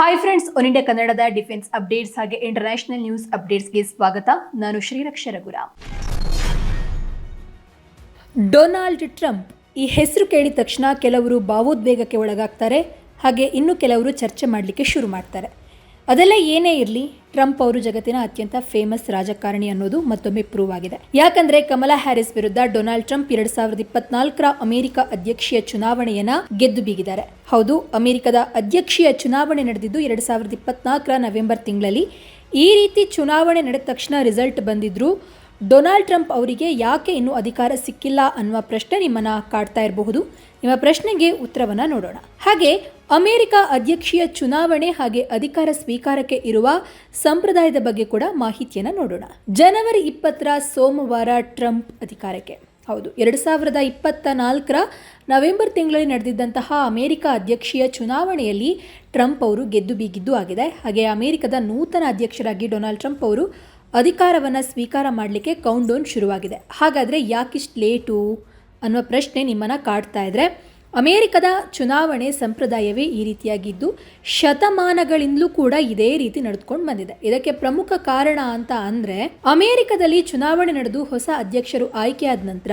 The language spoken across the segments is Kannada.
ಹಾಯ್ ಫ್ರೆಂಡ್ಸ್ ಒನ್ ಇಂಡಿಯಾ ಕನ್ನಡದ ಡಿಫೆನ್ಸ್ ಅಪ್ಡೇಟ್ಸ್ ಹಾಗೆ ಇಂಟರ್ನ್ಯಾಷನಲ್ ನ್ಯೂಸ್ ಅಪ್ಡೇಟ್ಸ್ಗೆ ಸ್ವಾಗತ. ನಾನು ಶ್ರೀರಕ್ಷ ರಘುರ ಡೊನಾಲ್ಡ್ ಟ್ರಂಪ್ ಈ ಹೆಸರು ಕೇಳಿದ ತಕ್ಷಣ ಕೆಲವರು ಭಾವೋದ್ವೇಗಕ್ಕೆ ಒಳಗಾಗ್ತಾರೆ. ಹಾಗೆ ಇನ್ನು ಕೆಲವರು ಚರ್ಚೆ ಮಾಡಲಿಕ್ಕೆ ಶುರು ಮಾಡ್ತಾರೆ. ಅದೆಲ್ಲ ಏನೇ ಇರಲಿ, ಟ್ರಂಪ್ ಅವರು ಜಗತ್ತಿನ ಅತ್ಯಂತ ಫೇಮಸ್ ರಾಜಕಾರಣಿ ಅನ್ನೋದು ಮತ್ತೊಮ್ಮೆ ಪ್ರೂವ್ ಆಗಿದೆ. ಯಾಕಂದ್ರೆ ಕಮಲಾ ಹ್ಯಾರಿಸ್ ವಿರುದ್ಧ ಡೊನಾಲ್ಡ್ ಟ್ರಂಪ್ ಎರಡ್ ಸಾವಿರದ ಇಪ್ಪತ್ನಾಲ್ಕರ ಅಮೆರಿಕ ಅಧ್ಯಕ್ಷೀಯ ಚುನಾವಣೆಯನ್ನ ಗೆದ್ದು ಬೀಗಿದ್ದಾರೆ. ಹೌದು, ಅಮೆರಿಕದ ಅಧ್ಯಕ್ಷೀಯ ಚುನಾವಣೆ ನಡೆದಿದ್ದು ಎರಡ್ ಸಾವಿರದ ಇಪ್ಪತ್ನಾಲ್ಕರ ನವೆಂಬರ್ ತಿಂಗಳಲ್ಲಿ ಈ ರೀತಿ ಚುನಾವಣೆ ನಡೆದ ತಕ್ಷಣ ರಿಸಲ್ಟ್ ಬಂದಿದ್ರು ಡೊನಾಲ್ಡ್ ಟ್ರಂಪ್ ಅವರಿಗೆ ಯಾಕೆ ಇನ್ನೂ ಅಧಿಕಾರ ಸಿಕ್ಕಿಲ್ಲ ಅನ್ನುವ ಪ್ರಶ್ನೆ ನಿಮ್ಮನ್ನ ಕಾಡ್ತಾ ಇರಬಹುದು. ನಿಮ್ಮ ಪ್ರಶ್ನೆಗೆ ಉತ್ತರವನ್ನು ನೋಡೋಣ. ಹಾಗೆ ಅಮೆರಿಕ ಅಧ್ಯಕ್ಷೀಯ ಚುನಾವಣೆ ಹಾಗೆ ಅಧಿಕಾರ ಸ್ವೀಕಾರಕ್ಕೆ ಇರುವ ಸಂಪ್ರದಾಯದ ಬಗ್ಗೆ ಕೂಡ ಮಾಹಿತಿಯನ್ನು ನೋಡೋಣ. ಜನವರಿ ಇಪ್ಪತ್ತರ ಸೋಮವಾರ ಟ್ರಂಪ್ ಅಧಿಕಾರಕ್ಕೆ. ಹೌದು, ಎರಡು ಸಾವಿರದ ಇಪ್ಪತ್ತ ನಾಲ್ಕರ ನವೆಂಬರ್ ತಿಂಗಳಲ್ಲಿ ನಡೆದಿದ್ದಂತಹ ಅಮೆರಿಕ ಅಧ್ಯಕ್ಷೀಯ ಚುನಾವಣೆಯಲ್ಲಿ ಟ್ರಂಪ್ ಅವರು ಗೆದ್ದು ಬೀಗಿದ್ದು ಆಗಿದೆ. ಹಾಗೆ ಅಮೆರಿಕದ ನೂತನ ಅಧ್ಯಕ್ಷರಾಗಿ ಡೊನಾಲ್ಡ್ ಟ್ರಂಪ್ ಅವರು ಅಧಿಕಾರವನ್ನು ಸ್ವೀಕಾರ ಮಾಡಲಿಕ್ಕೆ ಕೌಂಟ್ ಡೌನ್ ಶುರುವಾಗಿದೆ. ಹಾಗಾದರೆ ಯಾಕಿಷ್ಟು ಲೇಟು ಅನ್ನೋ ಪ್ರಶ್ನೆ ನಿಮ್ಮನ್ನು ಕಾಡ್ತಾ ಇದ್ದರೆ ಅಮೇರಿಕದ ಚುನಾವಣೆ ಸಂಪ್ರದಾಯವೇ ಈ ರೀತಿಯಾಗಿದ್ದು, ಶತಮಾನಗಳಿಂದಲೂ ಕೂಡ ಇದೇ ರೀತಿ ನಡೆದುಕೊಂಡು ಬಂದಿದೆ. ಇದಕ್ಕೆ ಪ್ರಮುಖ ಕಾರಣ ಅಂತ ಅಂದರೆ, ಅಮೆರಿಕದಲ್ಲಿ ಚುನಾವಣೆ ನಡೆದು ಹೊಸ ಅಧ್ಯಕ್ಷರು ಆಯ್ಕೆಯಾದ ನಂತರ,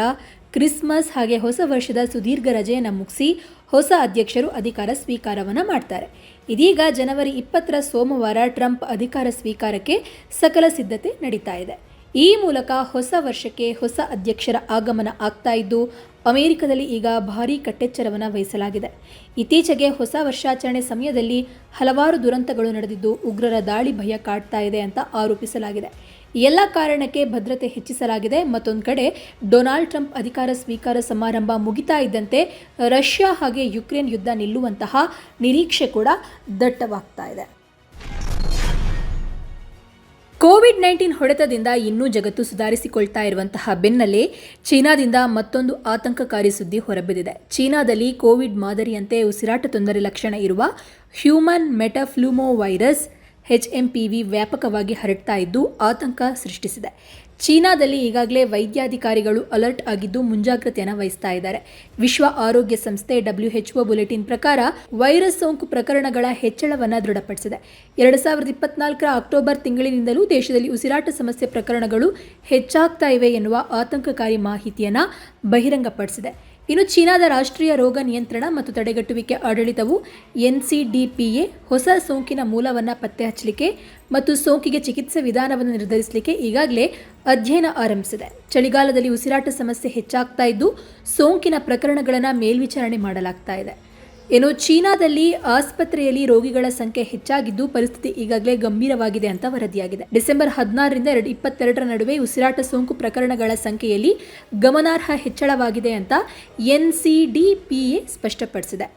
ಕ್ರಿಸ್ಮಸ್ ಹಾಗೆ ಹೊಸ ವರ್ಷದ ಸುದೀರ್ಘ ರಜೆಯನ್ನು ಮುಗಿಸಿ ಹೊಸ ಅಧ್ಯಕ್ಷರು ಅಧಿಕಾರ ಸ್ವೀಕಾರವನ್ನು ಮಾಡ್ತಾರೆ. ಇದೀಗ ಜನವರಿ ಇಪ್ಪತ್ತರ ಸೋಮವಾರ ಟ್ರಂಪ್ ಅಧಿಕಾರ ಸ್ವೀಕಾರಕ್ಕೆ ಸಕಲ ಸಿದ್ಧತೆ ನಡೀತಾ ಇದೆ. ಈ ಮೂಲಕ ಹೊಸ ವರ್ಷಕ್ಕೆ ಹೊಸ ಅಧ್ಯಕ್ಷರ ಆಗಮನ ಆಗ್ತಾ ಇದ್ದು, ಅಮೆರಿಕದಲ್ಲಿ ಈಗ ಭಾರೀ ಕಟ್ಟೆಚ್ಚರವನ್ನು ವಹಿಸಲಾಗಿದೆ. ಇತ್ತೀಚೆಗೆ ಹೊಸ ವರ್ಷಾಚರಣೆ ಸಮಯದಲ್ಲಿ ಹಲವಾರು ದುರಂತಗಳು ನಡೆದಿದ್ದು, ಉಗ್ರರ ದಾಳಿ ಭಯ ಕಾಡ್ತಾ ಇದೆ ಅಂತ ಆರೋಪಿಸಲಾಗಿದೆ. ಎಲ್ಲ ಕಾರಣಕ್ಕೆ ಭದ್ರತೆ ಹೆಚ್ಚಿಸಲಾಗಿದೆ. ಮತ್ತೊಂದು ಕಡೆ, ಡೊನಾಲ್ಡ್ ಟ್ರಂಪ್ ಅಧಿಕಾರ ಸ್ವೀಕಾರ ಸಮಾರಂಭ ಮುಗಿತಾ ಇದ್ದಂತೆ ರಷ್ಯಾ ಹಾಗೆ ಯುಕ್ರೇನ್ ಯುದ್ಧ ನಿಲ್ಲುವಂತಹ ನಿರೀಕ್ಷೆ ಕೂಡ ದಟ್ಟವಾಗ್ತಾ ಇದೆ. ಕೋವಿಡ್ ನೈನ್ಟೀನ್ ಹೊಡೆತದಿಂದ ಇನ್ನೂ ಜಗತ್ತು ಸುಧಾರಿಸಿಕೊಳ್ತಾ ಇರುವಂತಹ ಬೆನ್ನಲ್ಲೇ ಚೀನಾದಿಂದ ಮತ್ತೊಂದು ಆತಂಕಕಾರಿ ಸುದ್ದಿ ಹೊರಬಿದ್ದಿದೆ. ಚೀನಾದಲ್ಲಿ ಕೋವಿಡ್ ಮಾದರಿಯಂತೆ ಉಸಿರಾಟ ತೊಂದರೆ ಲಕ್ಷಣ ಇರುವ human metapneumo virus H M P V ವ್ಯಾಪಕವಾಗಿ ಹರಡ್ತಾ ಇದ್ದು ಆತಂಕ ಸೃಷ್ಟಿಸಿದೆ. ಚೀನಾದಲ್ಲಿ ಈಗಾಗಲೇ ವೈದ್ಯಾಧಿಕಾರಿಗಳು ಅಲರ್ಟ್ ಆಗಿದ್ದು ಮುಂಜಾಗ್ರತೆಯನ್ನು ವಹಿಸ್ತಾ ಇದ್ದಾರೆ. ವಿಶ್ವ ಆರೋಗ್ಯ ಸಂಸ್ಥೆ ಡಬ್ಲ್ಯೂಎಚ್ಒ ಬುಲೆಟಿನ್ ಪ್ರಕಾರ ವೈರಸ್ ಸೋಂಕು ಪ್ರಕರಣಗಳ ಹೆಚ್ಚಳವನ್ನು ದೃಢಪಡಿಸಿದೆ. ಎರಡು ಸಾವಿರದ ಇಪ್ಪತ್ನಾಲ್ಕರ ಅಕ್ಟೋಬರ್ ತಿಂಗಳಿನಿಂದಲೂ ದೇಶದಲ್ಲಿ ಉಸಿರಾಟ ಸಮಸ್ಯೆ ಪ್ರಕರಣಗಳು ಹೆಚ್ಚಾಗ್ತಾ ಇವೆ ಎನ್ನುವ ಆತಂಕಕಾರಿ ಮಾಹಿತಿಯನ್ನು ಬಹಿರಂಗಪಡಿಸಿದೆ. ಇನ್ನು ಚೀನಾದ ರಾಷ್ಟ್ರೀಯ ರೋಗ ನಿಯಂತ್ರಣ ಮತ್ತು ತಡೆಗಟ್ಟುವಿಕೆ ಆಡಳಿತವು ಎನ್ಸಿಡಿಪಿಎ ಹೊಸ ಸೋಂಕಿನ ಮೂಲವನ್ನು ಪತ್ತೆ ಹಚ್ಚಲಿಕ್ಕೆ ಮತ್ತು ಸೋಂಕಿಗೆ ಚಿಕಿತ್ಸೆ ವಿಧಾನವನ್ನು ನಿರ್ಧರಿಸಲಿಕ್ಕೆ ಈಗಾಗಲೇ ಅಧ್ಯಯನ ಆರಂಭಿಸಿದೆ. ಚಳಿಗಾಲದಲ್ಲಿ ಉಸಿರಾಟ ಸಮಸ್ಯೆ ಹೆಚ್ಚಾಗ್ತಾ ಇದ್ದು ಸೋಂಕಿನ ಪ್ರಕರಣಗಳನ್ನು ಮೇಲ್ವಿಚಾರಣೆ ಮಾಡಲಾಗ್ತಾ ಇದೆ. ಏನು, ಚೀನಾದಲ್ಲಿ ಆಸ್ಪತ್ರೆಯಲ್ಲಿ ರೋಗಿಗಳ ಸಂಖ್ಯೆ ಹೆಚ್ಚಾಗಿದ್ದು ಪರಿಸ್ಥಿತಿ ಈಗಾಗಲೇ ಗಂಭೀರವಾಗಿದೆ ಅಂತ ವರದಿಯಾಗಿದೆ. ಡಿಸೆಂಬರ್ ಹದಿನಾರರಿಂದ ಎರಡು, ಇಪ್ಪತ್ತೆರಡರ ನಡುವೆ ಉಸಿರಾಟ ಸೋಂಕು ಪ್ರಕರಣಗಳ ಸಂಖ್ಯೆಯಲ್ಲಿ ಗಮನಾರ್ಹ ಹೆಚ್ಚಳವಾಗಿದೆ ಅಂತ ಎನ್ಸಿಡಿಪಿಎ ಸ್ಪಷ್ಟಪಡಿಸಿದೆ.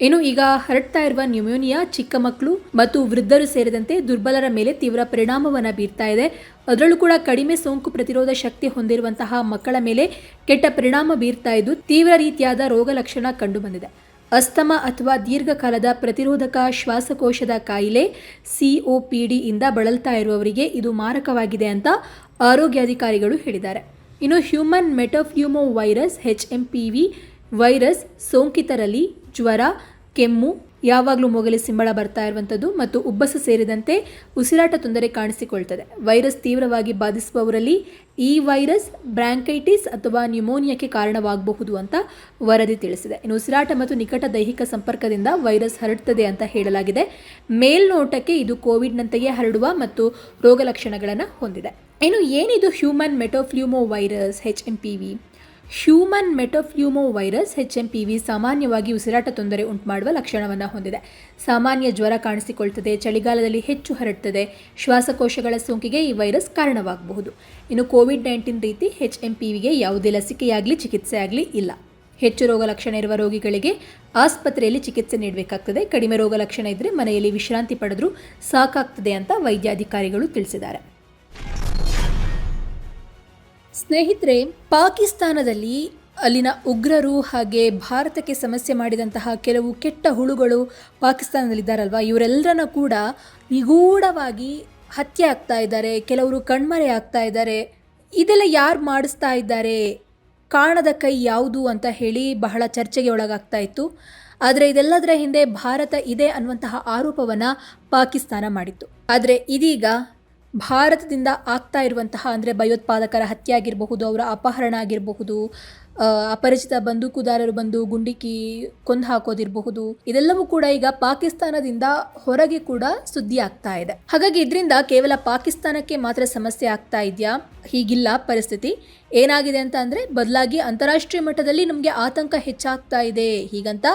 ಇನ್ನು ಈಗ ಹರಡ್ತಾ ಇರುವ ನ್ಯೂಮೋನಿಯಾ, ಚಿಕ್ಕ ಮಕ್ಕಳು ಮತ್ತು ವೃದ್ಧರು ಸೇರಿದಂತೆ ದುರ್ಬಲರ ಮೇಲೆ ತೀವ್ರ ಪರಿಣಾಮವನ್ನು ಬೀರ್ತಾ ಇದೆ. ಅದರಲ್ಲೂ ಕೂಡ ಕಡಿಮೆ ಸೋಂಕು ಪ್ರತಿರೋಧ ಶಕ್ತಿ ಹೊಂದಿರುವಂತಹ ಮಕ್ಕಳ ಮೇಲೆ ಕೆಟ್ಟ ಪರಿಣಾಮ ಬೀರ್ತಾ ಇದ್ದು ತೀವ್ರ ರೀತಿಯಾದ ರೋಗ ಲಕ್ಷಣ ಕಂಡುಬಂದಿದೆ. ಅಸ್ತಮ ಅಥವಾ ದೀರ್ಘಕಾಲದ ಪ್ರತಿರೋಧಕ ಶ್ವಾಸಕೋಶದ ಕಾಯಿಲೆ ಸಿಒಪಿಡಿಯಿಂದ ಬಳಲ್ತಾ ಇರುವವರಿಗೆ ಇದು ಮಾರಕವಾಗಿದೆ ಅಂತ ಆರೋಗ್ಯಾಧಿಕಾರಿಗಳು ಹೇಳಿದ್ದಾರೆ. ಇನ್ನು human metapneumo virus H M P V virus, ಸೋಂಕಿತರಲ್ಲಿ ಜ್ವರ, ಕೆಮ್ಮು ಯಾವಾಗಲೂ ಮೊಗಲಿ ಸಿಂಬಳ ಬರ್ತಾ ಇರುವಂಥದ್ದು ಮತ್ತು ಉಬ್ಬಸ ಸೇರಿದಂತೆ ಉಸಿರಾಟ ತೊಂದರೆ ಕಾಣಿಸಿಕೊಳ್ತದೆ. ವೈರಸ್ ತೀವ್ರವಾಗಿ ಬಾಧಿಸುವವರಲ್ಲಿ ಈ ವೈರಸ್ ಬ್ರಾಂಕೈಟಿಸ್ ಅಥವಾ ನ್ಯೂಮೋನಿಯಾಕ್ಕೆ ಕಾರಣವಾಗಬಹುದು ಅಂತ ವರದಿ ತಿಳಿಸಿದೆ. ಇನ್ನು ಉಸಿರಾಟ ಮತ್ತು ನಿಕಟ ದೈಹಿಕ ಸಂಪರ್ಕದಿಂದ ವೈರಸ್ ಹರಡುತ್ತದೆ ಅಂತ ಹೇಳಲಾಗಿದೆ. ಮೇಲ್ನೋಟಕ್ಕೆ ಇದು ಕೋವಿಡ್ನಂತೆಯೇ ಹರಡುವ ಮತ್ತು ರೋಗ ಲಕ್ಷಣಗಳನ್ನು ಹೊಂದಿದೆ. ಇನ್ನು ಏನಿದು human metapneumo virus H M P V human metapneumo virus H M P V ಸಾಮಾನ್ಯವಾಗಿ ಉಸಿರಾಟ ತೊಂದರೆ ಉಂಟುಮಾಡುವ ಲಕ್ಷಣವನ್ನು ಹೊಂದಿದೆ. ಸಾಮಾನ್ಯ ಜ್ವರ ಕಾಣಿಸಿಕೊಳ್ತದೆ, ಚಳಿಗಾಲದಲ್ಲಿ ಹೆಚ್ಚು ಹರಡ್ತದೆ, ಶ್ವಾಸಕೋಶಗಳ ಸೋಂಕಿಗೆ ಈ ವೈರಸ್ ಕಾರಣವಾಗಬಹುದು. ಇನ್ನು ಕೋವಿಡ್ ನೈನ್ಟೀನ್ ರೀತಿ ಹೆಚ್ ಎಂ ಪಿ ವಿಗೆ ಯಾವುದೇ ಲಸಿಕೆಯಾಗಲಿ ಚಿಕಿತ್ಸೆ ಆಗಲಿ ಇಲ್ಲ. ಹೆಚ್ಚು ರೋಗ ಲಕ್ಷಣ ಇರುವ ರೋಗಿಗಳಿಗೆ ಆಸ್ಪತ್ರೆಯಲ್ಲಿ ಚಿಕಿತ್ಸೆ ನೀಡಬೇಕಾಗ್ತದೆ. ಕಡಿಮೆ ರೋಗ ಲಕ್ಷಣ ಇದ್ದರೆ ಮನೆಯಲ್ಲಿ ವಿಶ್ರಾಂತಿ ಪಡೆದರೂ ಸಾಕಾಗ್ತದೆ ಅಂತ ವೈದ್ಯಾಧಿಕಾರಿಗಳು ತಿಳಿಸಿದ್ದಾರೆ. ಸ್ನೇಹಿತರೆ, ಪಾಕಿಸ್ತಾನದಲ್ಲಿ ಅಲ್ಲಿನ ಉಗ್ರರು ಹಾಗೆ ಭಾರತಕ್ಕೆ ಸಮಸ್ಯೆ ಮಾಡಿದಂತಹ ಕೆಲವು ಕೆಟ್ಟ ಹುಳುಗಳು ಪಾಕಿಸ್ತಾನದಲ್ಲಿದ್ದಾರಲ್ವ? ಇವರೆಲ್ಲರನ್ನ ಕೂಡ ನಿಗೂಢವಾಗಿ ಹತ್ಯೆ ಆಗ್ತಾ ಇದ್ದಾರೆ, ಕೆಲವರು ಕಣ್ಮರೆ ಆಗ್ತಾ ಇದ್ದಾರೆ. ಇದೆಲ್ಲ ಯಾರು ಮಾಡಿಸ್ತಾ ಇದ್ದಾರೆ? ಕಾಣದ ಕೈ ಯಾವುದು ಅಂತ ಹೇಳಿ ಬಹಳ ಚರ್ಚೆಗೆ ಒಳಗಾಗ್ತಾ ಇತ್ತು. ಆದರೆ ಇದೆಲ್ಲದರ ಹಿಂದೆ ಭಾರತ ಇದೆ ಅನ್ನುವಂತಹ ಆರೋಪವನ್ನು ಪಾಕಿಸ್ತಾನ ಮಾಡಿತ್ತು. ಆದರೆ ಇದೀಗ ಭಾರತದಿಂದ ಆಗ್ತಾ ಇರುವಂತಹ ಅಂದರೆ ಭಯೋತ್ಪಾದಕರ ಹತ್ಯೆ ಆಗಿರಬಹುದು ಅವರ ಅಪಹರಣ ಆಗಿರಬಹುದು ಅಪರಿಚಿತ ಬಂದೂಕುದಾರರು ಬಂದು ಗುಂಡಿಕ್ಕಿ ಕೊಂದು ಹಾಕೋದಿರಬಹುದು, ಇದೆಲ್ಲವೂ ಕೂಡ ಈಗ ಪಾಕಿಸ್ತಾನದಿಂದ ಹೊರಗೆ ಕೂಡ ಸುದ್ದಿ ಆಗ್ತಾ ಇದೆ. ಹಾಗಾಗಿ ಇದರಿಂದ ಕೇವಲ ಪಾಕಿಸ್ತಾನಕ್ಕೆ ಮಾತ್ರ ಸಮಸ್ಯೆ ಆಗ್ತಾ ಇದೆಯಾ? ಹೀಗಿಲ್ಲ ಪರಿಸ್ಥಿತಿ. ಏನಾಗಿದೆ ಅಂತ ಅಂದರೆ ಬದಲಾಗಿ ಅಂತಾರಾಷ್ಟ್ರೀಯ ಮಟ್ಟದಲ್ಲಿ ನಮಗೆ ಆತಂಕ ಹೆಚ್ಚಾಗ್ತಾ ಇದೆ. ಹೀಗಂತ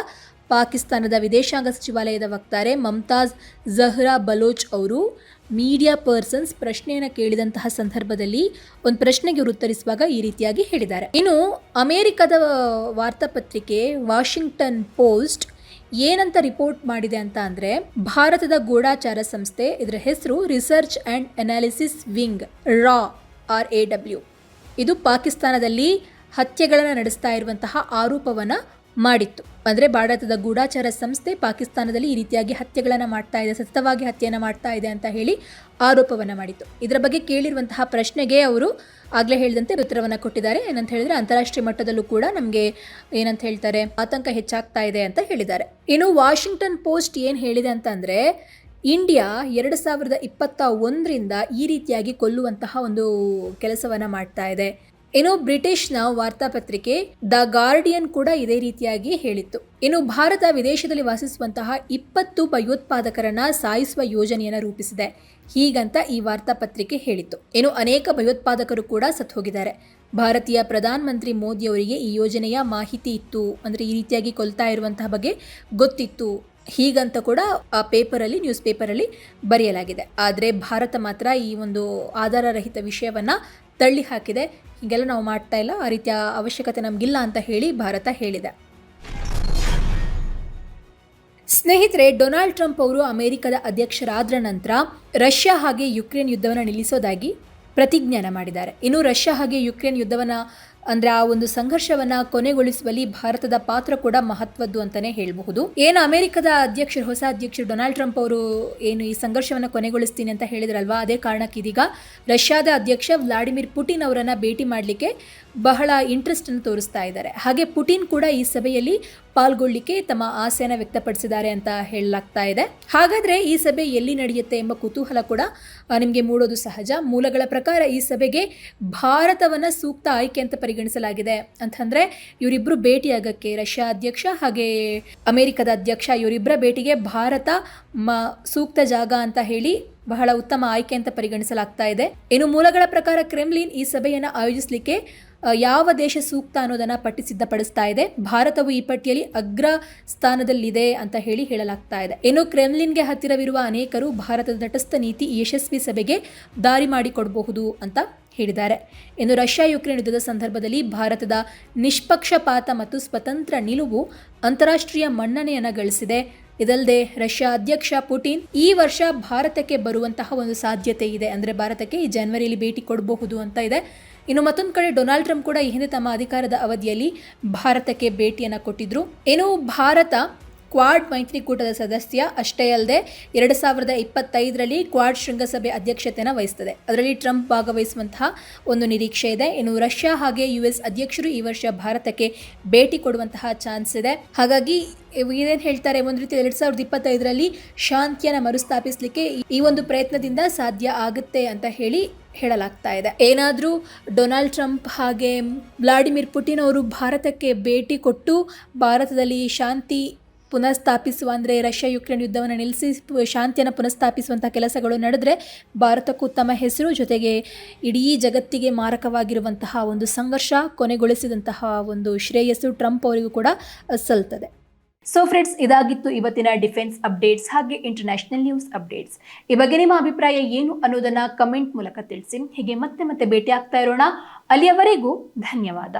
ಪಾಕಿಸ್ತಾನದ ವಿದೇಶಾಂಗ ಸಚಿವಾಲಯದ ವಕ್ತಾರೆ ಮಮ್ತಾಜ್ ಜಹ್ರಾ ಬಲೋಚ್ ಅವರು ಮೀಡಿಯಾ ಪರ್ಸನ್ಸ್ ಪ್ರಶ್ನೆಯನ್ನು ಕೇಳಿದಂತಹ ಸಂದರ್ಭದಲ್ಲಿ ಒಂದು ಪ್ರಶ್ನೆಗೆ ಉತ್ತರಿಸುವಾಗ ಈ ರೀತಿಯಾಗಿ ಹೇಳಿದ್ದಾರೆ. ಇನ್ನು ಅಮೇರಿಕದ ವಾರ್ತಾಪತ್ರಿಕೆ ವಾಷಿಂಗ್ಟನ್ ಪೋಸ್ಟ್ ಏನಂತ ರಿಪೋರ್ಟ್ ಮಾಡಿದೆ ಅಂತ ಅಂದರೆ ಭಾರತದ ಗೂಢಾಚಾರ ಸಂಸ್ಥೆ ಇದರ ಹೆಸರು ರಿಸರ್ಚ್ ಆ್ಯಂಡ್ ಅನಾಲಿಸಿಸ್ ವಿಂಗ್, ರಾ, ಆರ್ ಎ ಡಬ್ಲ್ಯೂ. ಇದು ಪಾಕಿಸ್ತಾನದಲ್ಲಿ ಹತ್ಯೆಗಳನ್ನು ನಡೆಸ್ತಾ ಇರುವಂತಹ ಆರೋಪವನ್ನ ಮಾಡಿತ್ತು. ಅಂದರೆ ಭಾರತದ ಗೂಢಾಚಾರ ಸಂಸ್ಥೆ ಪಾಕಿಸ್ತಾನದಲ್ಲಿ ಈ ರೀತಿಯಾಗಿ ಹತ್ಯೆಗಳನ್ನು ಮಾಡ್ತಾ ಇದೆ, ಸತತವಾಗಿ ಹತ್ಯೆಯನ್ನು ಮಾಡ್ತಾ ಇದೆ ಅಂತ ಹೇಳಿ ಆರೋಪವನ್ನು ಮಾಡಿತ್ತು. ಇದರ ಬಗ್ಗೆ ಕೇಳಿರುವಂತಹ ಪ್ರಶ್ನೆಗೆ ಅವರು ಆಗಲೇ ಹೇಳಿದಂತೆ ಉತ್ತರವನ್ನು ಕೊಟ್ಟಿದ್ದಾರೆ. ಏನಂತ ಹೇಳಿದ್ರೆ ಅಂತಾರಾಷ್ಟ್ರೀಯ ಮಟ್ಟದಲ್ಲೂ ಕೂಡ ನಮಗೆ ಏನಂತ ಹೇಳ್ತಾರೆ, ಆತಂಕ ಹೆಚ್ಚಾಗ್ತಾ ಇದೆ ಅಂತ ಹೇಳಿದ್ದಾರೆ. ಇನ್ನು ವಾಷಿಂಗ್ಟನ್ ಪೋಸ್ಟ್ ಏನು ಹೇಳಿದೆ ಅಂತಂದ್ರೆ ಇಂಡಿಯಾ ಎರಡು ಸಾವಿರದ ಇಪ್ಪತ್ತ ಒಂದರಿಂದ ಈ ರೀತಿಯಾಗಿ ಕೊಲ್ಲುವಂತಹ ಒಂದು ಕೆಲಸವನ್ನು ಮಾಡ್ತಾ ಇದೆ. ಇನ್ನು ಬ್ರಿಟಿಷ್ನ ವಾರ್ತಾಪತ್ರಿಕೆ ದ ಗಾರ್ಡಿಯನ್ ಕೂಡ ಇದೇ ರೀತಿಯಾಗಿ ಹೇಳಿತ್ತು. ಇನ್ನು ಭಾರತ ವಿದೇಶದಲ್ಲಿ ವಾಸಿಸುವಂತಹ ಇಪ್ಪತ್ತು ಭಯೋತ್ಪಾದಕರನ್ನ ಸಾಯಿಸುವ ಯೋಜನೆಯನ್ನು ರೂಪಿಸಿದೆ. ಹೀಗಂತ ಈ ವಾರ್ತಾಪತ್ರಿಕೆ ಹೇಳಿತ್ತು. ಇನ್ನು ಅನೇಕ ಭಯೋತ್ಪಾದಕರು ಕೂಡ ಸತ್ತು ಹೋಗಿದ್ದಾರೆ ಭಾರತೀಯ ಪ್ರಧಾನಮಂತ್ರಿ ಮೋದಿ ಅವರಿಗೆ ಈ ಯೋಜನೆಯ ಮಾಹಿತಿ ಇತ್ತು. ಅಂದ್ರೆ ಈ ರೀತಿಯಾಗಿ ಕೊಲ್ತಾ ಇರುವಂತಹ ಬಗ್ಗೆ ಗೊತ್ತಿತ್ತು. ಹೀಗಂತ ಕೂಡ ಆ ಪೇಪರಲ್ಲಿ, ನ್ಯೂಸ್ ಪೇಪರಲ್ಲಿ ಬರೆಯಲಾಗಿದೆ. ಆದರೆ ಭಾರತ ಮಾತ್ರ ಈ ಒಂದು ಆಧಾರರಹಿತ ವಿಷಯವನ್ನ ತಳ್ಳಿ ಹಾಕಿದೆ. ಹೀಗೆಲ್ಲ ನಾವು ಮಾಡ್ತಾ ಇಲ್ಲ. ಆ ರೀತಿಯ ಅವಶ್ಯಕತೆ ನಮಗಿಲ್ಲ ಅಂತ ಹೇಳಿ ಭಾರತ ಹೇಳಿದೆ. ಸ್ನೇಹಿತರೆ, ಡೊನಾಲ್ಡ್ ಟ್ರಂಪ್ ಅವರು ಅಮೆರಿಕದ ಅಧ್ಯಕ್ಷರಾದ ನಂತರ ರಷ್ಯಾ ಹಾಗೆ ಯುಕ್ರೇನ್ ಯುದ್ಧವನ್ನು ನಿಲ್ಲಿಸೋದಾಗಿ ಪ್ರತಿಜ್ಞಾನ ಮಾಡಿದ್ದಾರೆ. ಇನ್ನು ರಷ್ಯಾ ಹಾಗೆ ಯುಕ್ರೇನ್ ಯುದ್ಧವನ್ನು ಅಂದ್ರೆ ಆ ಒಂದು ಸಂಘರ್ಷವನ್ನ ಕೊನೆಗೊಳಿಸುವಲ್ಲಿ ಭಾರತದ ಪಾತ್ರ ಕೂಡ ಮಹತ್ವದ್ದು ಅಂತಾನೆ ಹೇಳಬಹುದು. ಏನು ಅಮೆರಿಕದ ಅಧ್ಯಕ್ಷರು, ಹೊಸ ಅಧ್ಯಕ್ಷರು ಡೊನಾಲ್ಡ್ ಟ್ರಂಪ್ ಅವರು ಏನು ಈ ಸಂಘರ್ಷವನ್ನ ಕೊನೆಗೊಳಿಸ್ತೀನಿ ಅಂತ ಹೇಳಿದ್ರಲ್ವಾ? ಅದೇ ಕಾರಣಕ್ಕೆ ಇದೀಗ ರಷ್ಯಾದ ಅಧ್ಯಕ್ಷ ವ್ಲಾಡಿಮಿರ್ ಪುಟಿನ್ ಅವರನ್ನ ಭೇಟಿ ಮಾಡಲಿಕ್ಕೆ ಬಹಳ ಇಂಟ್ರೆಸ್ಟನ್ನು ತೋರಿಸ್ತಾ ಇದ್ದಾರೆ. ಹಾಗೆ ಪುಟಿನ್ ಕೂಡ ಈ ಸಭೆಯಲ್ಲಿ ಪಾಲ್ಗೊಳ್ಳಿಕ್ಕೆ ತಮ್ಮ ಆಸೆಯನ್ನು ವ್ಯಕ್ತಪಡಿಸಿದ್ದಾರೆ ಅಂತ ಹೇಳಲಾಗ್ತಾ ಇದೆ. ಹಾಗಾದ್ರೆ ಈ ಸಭೆ ಎಲ್ಲಿ ನಡೆಯುತ್ತೆ ಎಂಬ ಕುತೂಹಲ ಕೂಡ ನಿಮಗೆ ಮೂಡೋದು ಸಹಜ. ಮೂಲಗಳ ಪ್ರಕಾರ ಈ ಸಭೆಗೆ ಭಾರತವನ್ನ ಸೂಕ್ತ ಆಯ್ಕೆ ಅಂತ ಪರಿಗಣಿಸಲಾಗಿದೆ ಅಂತಂದ್ರೆ ಇವರಿಬ್ಬರು ಭೇಟಿಯಾಗಕ್ಕೆ ರಷ್ಯಾ ಅಧ್ಯಕ್ಷ ಹಾಗೆ ಅಮೆರಿಕದ ಅಧ್ಯಕ್ಷ ಇವರಿಬ್ಬರ ಭೇಟಿಗೆ ಭಾರತ ಮ, ಸೂಕ್ತ ಜಾಗ ಅಂತ ಹೇಳಿ ಬಹಳ ಉತ್ತಮ ಆಯ್ಕೆ ಅಂತ ಪರಿಗಣಿಸಲಾಗ್ತಾ ಇದೆ. ಇನ್ನು ಮೂಲಗಳ ಪ್ರಕಾರ ಕ್ರೆಮ್ಲಿನ್ ಈ ಸಭೆಯನ್ನು ಆಯೋಜಿಸಲಿಕ್ಕೆ ಯಾವ ದೇಶ ಸೂಕ್ತ ಅನ್ನೋದನ್ನು ಪಟ್ಟಿ ಸಿದ್ಧಪಡಿಸ್ತಾ ಇದೆ. ಭಾರತವು ಈ ಪಟ್ಟಿಯಲ್ಲಿ ಅಗ್ರ ಸ್ಥಾನದಲ್ಲಿದೆ ಅಂತ ಹೇಳಿ ಹೇಳಲಾಗ್ತಾ ಇದೆ. ಇನ್ನು ಕ್ರೆಮ್ಲಿನ್ಗೆ ಹತ್ತಿರವಿರುವ ಅನೇಕರು ಭಾರತದ ತಟಸ್ಥ ನೀತಿ ಯಶಸ್ವಿ ಸಭೆಗೆ ದಾರಿ ಮಾಡಿಕೊಡಬಹುದು ಅಂತ ಹೇಳಿದ್ದಾರೆ. ಇನ್ನು ರಷ್ಯಾ ಯುಕ್ರೇನ್ ಯುದ್ಧದ ಸಂದರ್ಭದಲ್ಲಿ ಭಾರತದ ನಿಷ್ಪಕ್ಷಪಾತ ಮತ್ತು ಸ್ವತಂತ್ರ ನಿಲುವು ಅಂತಾರಾಷ್ಟ್ರೀಯ ಮನ್ನಣೆಯನ್ನು ಗಳಿಸಿದೆ. ಇದಲ್ಲದೆ ರಷ್ಯಾ ಅಧ್ಯಕ್ಷ ಪುಟಿನ್ ಈ ವರ್ಷ ಭಾರತಕ್ಕೆ ಬರುವಂತಹ ಒಂದು ಸಾಧ್ಯತೆ ಇದೆ. ಅಂದರೆ ಭಾರತಕ್ಕೆ ಈ ಜನವರಿಯಲ್ಲಿ ಭೇಟಿ ಕೊಡಬಹುದು ಅಂತ ಇದೆ. ಇನ್ನು ಮತ್ತೊಂದು ಕಡೆ ಡೊನಾಲ್ಡ್ ಟ್ರಂಪ್ ಕೂಡ ಈ ಹಿಂದೆ ತಮ್ಮ ಅಧಿಕಾರದ ಅವಧಿಯಲ್ಲಿ ಭಾರತಕ್ಕೆ ಭೇಟಿಯನ್ನು ಕೊಟ್ಟಿದ್ರು. ಏನು ಭಾರತ ಕ್ವಾಡ್ ಮೈತ್ರಿಕೂಟದ ಸದಸ್ಯ ಅಷ್ಟೇ ಅಲ್ಲದೆ ಎರಡು ಸಾವಿರದ ಇಪ್ಪತ್ತೈದರಲ್ಲಿ ಕ್ವಾಡ್ ಶೃಂಗಸಭೆ ಅಧ್ಯಕ್ಷತೆಯನ್ನು ವಹಿಸ್ತದೆ. ಅದರಲ್ಲಿ ಟ್ರಂಪ್ ಭಾಗವಹಿಸುವಂತಹ ಒಂದು ನಿರೀಕ್ಷೆ ಇದೆ. ಇನ್ನು ರಷ್ಯಾ ಹಾಗೆ ಯು ಎಸ್ ಅಧ್ಯಕ್ಷರು ಈ ವರ್ಷ ಭಾರತಕ್ಕೆ ಭೇಟಿ ಕೊಡುವಂತಹ ಚಾನ್ಸ್ ಇದೆ. ಹಾಗಾಗಿ ಏನೇನು ಹೇಳ್ತಾರೆ? ಒಂದು ರೀತಿ ಎರಡು ಸಾವಿರದ ಇಪ್ಪತ್ತೈದರಲ್ಲಿ ಶಾಂತಿಯನ್ನು ಮರುಸ್ಥಾಪಿಸಲಿಕ್ಕೆ ಈ ಒಂದು ಪ್ರಯತ್ನದಿಂದ ಸಾಧ್ಯ ಆಗುತ್ತೆ ಅಂತ ಹೇಳಿ ಹೇಳಲಾಗ್ತಾ ಇದೆ. ಏನಾದರೂ ಡೊನಾಲ್ಡ್ ಟ್ರಂಪ್ ಹಾಗೆ ವ್ಲಾಡಿಮಿರ್ ಪುಟಿನ್ ಅವರು ಭಾರತಕ್ಕೆ ಭೇಟಿ ಕೊಟ್ಟು ಭಾರತದಲ್ಲಿ ಶಾಂತಿ ಪುನಃಸ್ಥಾಪಿಸುವ, ಅಂದರೆ ರಷ್ಯಾ ಯುಕ್ರೇನ್ ಯುದ್ಧವನ್ನು ನಿಲ್ಲಿಸಿ ಶಾಂತಿಯನ್ನು ಪುನಃಸ್ಥಾಪಿಸುವಂಥ ಕೆಲಸಗಳು ನಡೆದರೆ ಭಾರತಕ್ಕೂ ಉತ್ತಮ ಹೆಸರು ಜೊತೆಗೆ ಇಡೀ ಜಗತ್ತಿಗೆ ಮಾರಕವಾಗಿರುವಂತಹ ಒಂದು ಸಂಘರ್ಷ ಕೊನೆಗೊಳಿಸಿದಂತಹ ಒಂದು ಶ್ರೇಯಸ್ಸು ಟ್ರಂಪ್ ಅವರಿಗೂ ಕೂಡ ಸಲ್ತದೆ. ಸೊ ಫ್ರೆಂಡ್ಸ್ ಇದಾಗಿತ್ತು ಇವತ್ತಿನ ಡಿಫೆನ್ಸ್ ಅಪ್ಡೇಟ್ಸ್ ಹಾಗೆ ಇಂಟರ್ನ್ಯಾಷನಲ್ ನ್ಯೂಸ್ ಅಪ್ಡೇಟ್ಸ್. ಈ ಬಗ್ಗೆ ನಿಮ್ಮ ಅಭಿಪ್ರಾಯ ಏನು ಅನ್ನೋದನ್ನು ಕಮೆಂಟ್ ಮೂಲಕ ತಿಳಿಸಿ. ಹೀಗೆ ಮತ್ತೆ ಮತ್ತೆ ಭೇಟಿ ಆಗ್ತಾ ಇರೋಣ. ಅಲ್ಲಿಯವರೆಗೂ ಧನ್ಯವಾದ.